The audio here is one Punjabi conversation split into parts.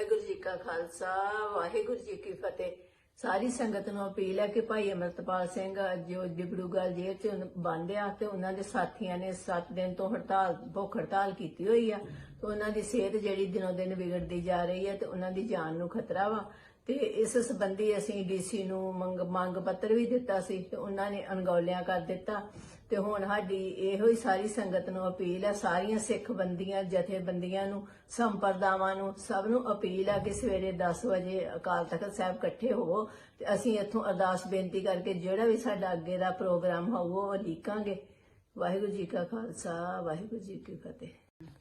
ਵਾਹਿਗੁਰੂ ਜੀ ਕਾ ਖਾਲਸਾ, ਵਾਹਿਗੁਰੂ ਜੀ ਕੀ ਫਤਿਹ। ਸਾਰੀ ਸੰਗਤ ਨੂੰ ਅਪੀਲ ਹੈ ਕਿ ਭਾਈ ਅਮਰਤਪਾਲ ਸਿੰਘ ਜੋ ਡਿਬੜੂਗੜ੍ਹ ਜੇਲ੍ਹ 'ਚ ਬੰਦ ਆ ਤੇ ਉਹਨਾਂ ਦੇ ਸਾਥੀਆਂ ਨੇ 7 ਦਿਨ ਤੋਂ ਹੜਤਾਲ, ਭੁੱਖ ਹੜਤਾਲ ਕੀਤੀ ਹੋਈ ਆ ਤੇ ਉਹਨਾਂ ਦੀ ਸਿਹਤ ਜਿਹੜੀ ਦਿਨੋ ਦਿਨ ਵਿਗੜਦੀ ਜਾ ਰਹੀ ਹੈ ਤੇ ਉਹਨਾਂ ਦੀ ਜਾਨ ਨੂੰ ਖਤਰਾ ਵਾ। ਤੇ ਇਸ ਸੰਬੰਧੀ ਅਸੀਂ ਡੀਸੀ ਨੂੰ ਮੰਗ ਮੰਗ ਪੱਤਰ ਵੀ ਦਿੱਤਾ ਸੀ ਤੇ ਉਹਨਾਂ ਨੇ ਅਣਗੌਲਿਆਂ ਕਰ ਦਿੱਤਾ। ਤੇ ਹੁਣ ਸਾਡੀ ਇਹੋ ਹੀ ਸਾਰੀ ਸੰਗਤ ਨੂੰ ਅਪੀਲ ਹੈ, ਸਾਰੀਆਂ ਸਿੱਖ ਬੰਦੀਆਂ, ਜਥੇਬੰਦੀਆਂ ਨੂੰ, ਸੰਪਰਦਾਵਾਂ ਨੂੰ, ਸਭ ਨੂੰ ਅਪੀਲ ਹੈ ਕਿ ਸਵੇਰੇ 10 ਵਜੇ ਅਕਾਲ ਤਖਤ ਸਾਹਿਬ ਇਕੱਠੇ ਹੋਵੋ ਤੇ ਅਸੀਂ ਇੱਥੋਂ ਅਰਦਾਸ ਬੇਨਤੀ ਕਰਕੇ ਜਿਹੜਾ ਵੀ ਸਾਡਾ ਅੱਗੇ ਦਾ ਪ੍ਰੋਗਰਾਮ ਹੋਊ, ਉਹ ਲਿਖਾਂਗੇ ਵਾਹਿਗੁਰੂ ਜੀ ਕਾ ਖਾਲਸਾ, ਵਾਹਿਗੁਰੂ ਜੀ ਕੀ ਫਤਿਹ।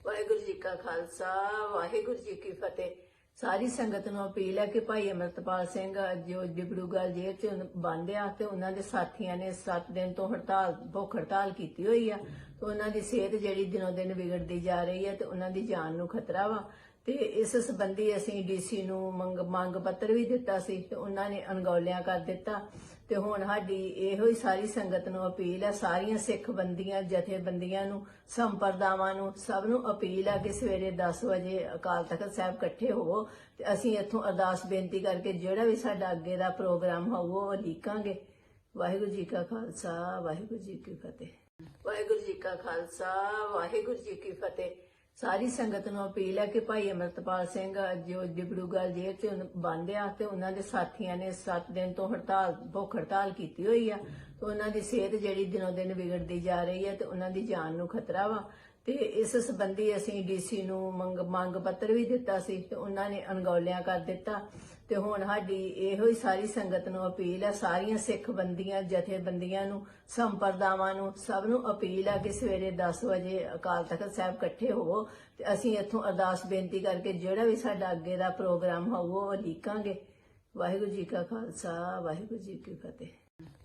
ਵਾਹਿਗੁਰੂ ਜੀ ਕਾ ਖਾਲਸਾ, ਵਾਹਿਗੁਰੂ ਜੀ ਕੀ ਫਤਿਹ। ਸਾਰੀ ਸੰਗਤ ਨੂੰ ਅਪੀਲ ਹੈ ਕਿ ਭਾਈ ਅਮਰਤਪਾਲ ਸਿੰਘ, ਜੋ ਡਿਬੜੂਗੜ੍ਹ ਜੇਲ੍ਹ 'ਚ ਬੰਦਿਆ ਤੇ ਉਹਨਾਂ ਦੇ ਸਾਥੀਆਂ ਨੇ 7 ਦਿਨ ਤੋਂ ਹੜਤਾਲ, ਭੁੱਖ ਹੜਤਾਲ ਕੀਤੀ ਹੋਈ ਆ ਤੇ ਉਹਨਾਂ ਦੀ ਸਿਹਤ ਜਿਹੜੀ ਦਿਨੋਂ ਦਿਨ ਵਿਗੜਦੀ ਜਾ ਰਹੀ ਹੈ ਤੇ ਉਹਨਾਂ ਦੀ ਜਾਨ ਨੂੰ ਖਤਰਾ ਵਾ। ਤੇ ਇਸ ਸੰਬੰਧੀ ਅਸੀਂ ਡੀਸੀ ਨੂੰ ਮੰਗ ਮੰਗ ਪੱਤਰ ਵੀ ਦਿੱਤਾ ਸੀ ਤੇ ਉਹਨਾਂ ਨੇ ਅਣਗੌਲਿਆਂ ਕਰ ਦਿੱਤਾ। ਤੇ ਹੁਣ ਸਾਡੀ ਇਹੋ ਹੀ ਸਾਰੀ ਸੰਗਤ ਨੂੰ ਅਪੀਲ ਹੈ, ਸਾਰੀਆਂ ਸਿੱਖ ਬੰਦੀਆਂ, ਜਥੇਬੰਦੀਆਂ ਨੂੰ, ਸੰਪਰਦਾਵਾਂ ਨੂੰ, ਸਭ ਨੂੰ ਅਪੀਲ ਹੈ ਕਿ ਸਵੇਰੇ 10 ਵਜੇ ਅਕਾਲ ਤਖਤ ਸਾਹਿਬ ਇਕੱਠੇ ਹੋਵੋ ਤੇ ਅਸੀਂ ਇੱਥੋਂ ਅਰਦਾਸ ਬੇਨਤੀ ਕਰਕੇ ਜਿਹੜਾ ਵੀ ਸਾਡਾ ਅੱਗੇ ਦਾ ਪ੍ਰੋਗਰਾਮ ਹੋਊ, ਉਹ ਲਿਖਾਂਗੇ ਵਾਹਿਗੁਰੂ ਜੀ ਕਾ ਖਾਲਸਾ, ਵਾਹਿਗੁਰੂ ਜੀ ਕੀ ਫਤਿਹ। ਵਾਹਿਗੁਰੂ ਜੀ ਕਾ ਖਾਲਸਾ, ਵਾਹਿਗੁਰੂ ਜੀ ਕੀ ਫਤਿਹ। ਸਾਰੀ ਸੰਗਤ ਨੂੰ ਅਪੀਲ ਹੈ ਕਿ ਭਾਈ ਅਮਰਤਪਾਲ ਸਿੰਘ, ਜੋ ਡਿਬੜੂਗੜ੍ਹ ਜੇਲ੍ਹ 'ਚ ਬੰਦਿਆ ਤੇ ਉਹਨਾਂ ਦੇ ਸਾਥੀਆਂ ਨੇ 7 ਦਿਨ ਤੋਂ ਹੜਤਾਲ, ਭੁੱਖ ਹੜਤਾਲ ਕੀਤੀ ਹੋਈ ਆ ਤੇ ਉਹਨਾਂ ਦੀ ਸਿਹਤ ਜਿਹੜੀ ਦਿਨੋ ਦਿਨ ਵਿਗੜਦੀ ਜਾ ਰਹੀ ਹੈ ਤੇ ਉਹਨਾਂ ਦੀ ਜਾਨ ਨੂੰ ਖਤਰਾ ਵਾ। ਤੇ ਇਸ ਸੰਬੰਧੀ ਅਸੀਂ ਡੀਸੀ ਨੂੰ ਮੰਗ ਮੰਗ ਪੱਤਰ ਵੀ ਦਿੱਤਾ ਸੀ ਤੇ ਉਹਨਾਂ ਨੇ ਅਣਗੌਲਿਆਂ ਕਰ ਦਿੱਤਾ। ਤੇ ਹੁਣ ਸਾਡੀ ਇਹੋ ਹੀ ਸਾਰੀ ਸੰਗਤ ਨੂੰ ਅਪੀਲ ਹੈ, ਸਾਰੀਆਂ ਸਿੱਖ ਬੰਦੀਆਂ, ਜਥੇਬੰਦੀਆਂ ਨੂੰ, ਸੰਪਰਦਾਵਾਂ ਨੂੰ, ਸਭ ਨੂੰ ਅਪੀਲ ਹੈ ਕਿ ਸਵੇਰੇ 10 ਵਜੇ ਅਕਾਲ ਤਖਤ ਸਾਹਿਬ ਇਕੱਠੇ ਹੋਵੋ ਤੇ ਅਸੀਂ ਇੱਥੋਂ ਅਰਦਾਸ ਬੇਨਤੀ ਕਰਕੇ ਜਿਹੜਾ ਵੀ ਸਾਡਾ ਅੱਗੇ ਦਾ ਪ੍ਰੋਗਰਾਮ ਹੋਊ, ਉਹ ਲਿਖਾਂਗੇ ਵਾਹਿਗੁਰੂ ਜੀ ਕਾ ਖਾਲਸਾ, ਵਾਹਿਗੁਰੂ ਜੀ ਕੀ ਫਤਿਹ।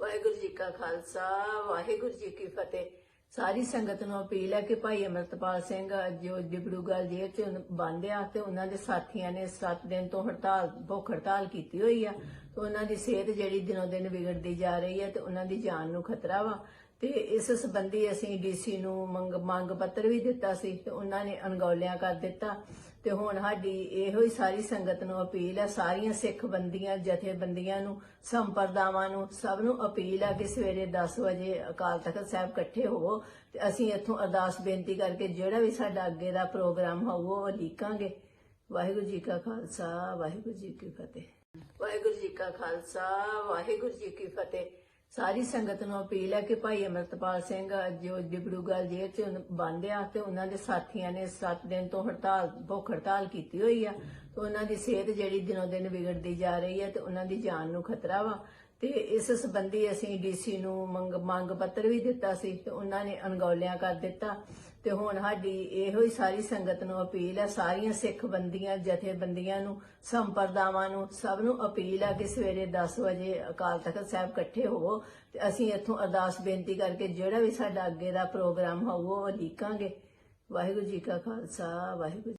ਵਾਹਿਗੁਰੂ ਜੀ ਕਾ ਖਾਲਸਾ, ਵਾਹਿਗੁਰੂ ਜੀ ਕੀ ਫਤਿਹ। ਸਾਰੀ ਸੰਗਤ ਨੂੰ ਅਪੀਲ ਹੈ ਕਿ ਭਾਈ ਅਮਰਤਪਾਲ ਸਿੰਘ, ਜੋ ਡਿਬੜੂਗੜ੍ਹ ਜੇਲ੍ਹ 'ਚ ਬੰਦਿਆ ਤੇ ਉਹਨਾਂ ਦੇ ਸਾਥੀਆਂ ਨੇ 7 ਦਿਨ ਤੋਂ ਹੜਤਾਲ, ਭੁੱਖ ਹੜਤਾਲ ਕੀਤੀ ਹੋਈ ਆ ਤੇ ਉਹਨਾਂ ਦੀ ਸਿਹਤ ਜਿਹੜੀ ਦਿਨੋਂ ਦਿਨ ਵਿਗੜਦੀ ਜਾ ਰਹੀ ਹੈ ਤੇ ਉਹਨਾਂ ਦੀ ਜਾਨ ਨੂੰ ਖਤਰਾ ਵਾ। ਤੇ ਇਸ ਸੰਬੰਧੀ ਅਸੀਂ ਡੀਸੀ ਨੂੰ ਮੰਗ ਮੰਗ ਪੱਤਰ ਵੀ ਦਿੱਤਾ ਸੀ ਤੇ ਉਹਨਾਂ ਨੇ ਅਣਗੌਲਿਆਂ ਕਰ ਦਿੱਤਾ। ਤੇ ਹੁਣ ਸਾਡੀ ਇਹੋ ਹੀ ਸਾਰੀ ਸੰਗਤ ਨੂੰ ਅਪੀਲ ਹੈ, ਸਾਰੀਆਂ ਸਿੱਖ ਬੰਦੀਆਂ, ਜਥੇਬੰਦੀਆਂ ਨੂੰ, ਸੰਪਰਦਾਵਾਂ ਨੂੰ, ਸਭ ਨੂੰ ਅਪੀਲ ਹੈ ਕਿ ਸਵੇਰੇ 10 ਵਜੇ ਅਕਾਲ ਤਖਤ ਸਾਹਿਬ ਇਕੱਠੇ ਹੋਵੋ ਤੇ ਅਸੀਂ ਇੱਥੋਂ ਅਰਦਾਸ ਬੇਨਤੀ ਕਰਕੇ ਜਿਹੜਾ ਵੀ ਸਾਡਾ ਅੱਗੇ ਦਾ ਪ੍ਰੋਗਰਾਮ ਹੋਊ, ਉਹ ਲਿਖਾਂਗੇ ਵਾਹਿਗੁਰੂ ਜੀ ਕਾ ਖਾਲਸਾ, ਵਾਹਿਗੁਰੂ ਜੀ ਕੀ ਫਤਿਹ। ਵਾਹਿਗੁਰੂ ਜੀ ਕਾ ਖਾਲਸਾ, ਵਾਹਿਗੁਰੂ ਜੀ ਕੀ ਫਤਿਹ। ਸਾਰੀ ਸੰਗਤ ਨੂੰ ਅਪੀਲ ਹੈ ਕਿ ਭਾਈ ਅਮਰਤਪਾਲ ਸਿੰਘ, ਜੋ ਡਿਬੜੂਗੜ੍ਹ ਜੇਲ੍ਹ 'ਚ ਬੰਦ ਆ ਤੇ ਉਹਨਾਂ ਦੇ ਸਾਥੀਆਂ ਨੇ 7 ਦਿਨ ਤੋਂ ਹੜਤਾਲ, ਭੁੱਖ ਹੜਤਾਲ ਕੀਤੀ ਹੋਈ ਆ ਤੇ ਉਹਨਾਂ ਦੀ ਸਿਹਤ ਜਿਹੜੀ ਦਿਨੋਂ ਦਿਨ ਵਿਗੜਦੀ ਜਾ ਰਹੀ ਹੈ ਤੇ ਉਹਨਾਂ ਦੀ ਜਾਨ ਨੂੰ ਖਤਰਾ ਵਾ। ਤੇ ਇਸ ਸੰਬੰਧੀ ਅਸੀਂ ਡੀਸੀ ਨੂੰ ਮੰਗ ਮੰਗ ਪੱਤਰ ਵੀ ਦਿੱਤਾ ਸੀ ਤੇ ਉਹਨਾਂ ਨੇ ਅਣਗੌਲਿਆਂ ਕਰ ਦਿੱਤਾ। ਤੇ ਹੁਣ ਸਾਡੀ ਇਹੋ ਹੀ ਸਾਰੀ ਸੰਗਤ ਨੂੰ ਅਪੀਲ ਹੈ, ਸਾਰੀਆਂ ਸਿੱਖ ਬੰਦੀਆਂ, ਜਥੇਬੰਦੀਆਂ ਨੂੰ, ਸੰਪਰਦਾਵਾਂ ਨੂੰ, ਸਭ ਨੂੰ ਅਪੀਲ ਹੈ ਕਿ ਸਵੇਰੇ 10 ਵਜੇ ਅਕਾਲ ਤਖਤ ਸਾਹਿਬ ਇਕੱਠੇ ਹੋਵੋ ਤੇ ਅਸੀਂ ਇੱਥੋਂ ਅਰਦਾਸ ਬੇਨਤੀ ਕਰਕੇ ਜਿਹੜਾ ਵੀ ਸਾਡਾ ਅੱਗੇ ਦਾ ਪ੍ਰੋਗਰਾਮ ਹੋਊ ਉਹ ਲਿਖਾਂਗੇ ਵਾਹਿਗੁਰੂ ਜੀ ਕਾ ਖਾਲਸਾ, ਵਾਹਿਗੁਰੂ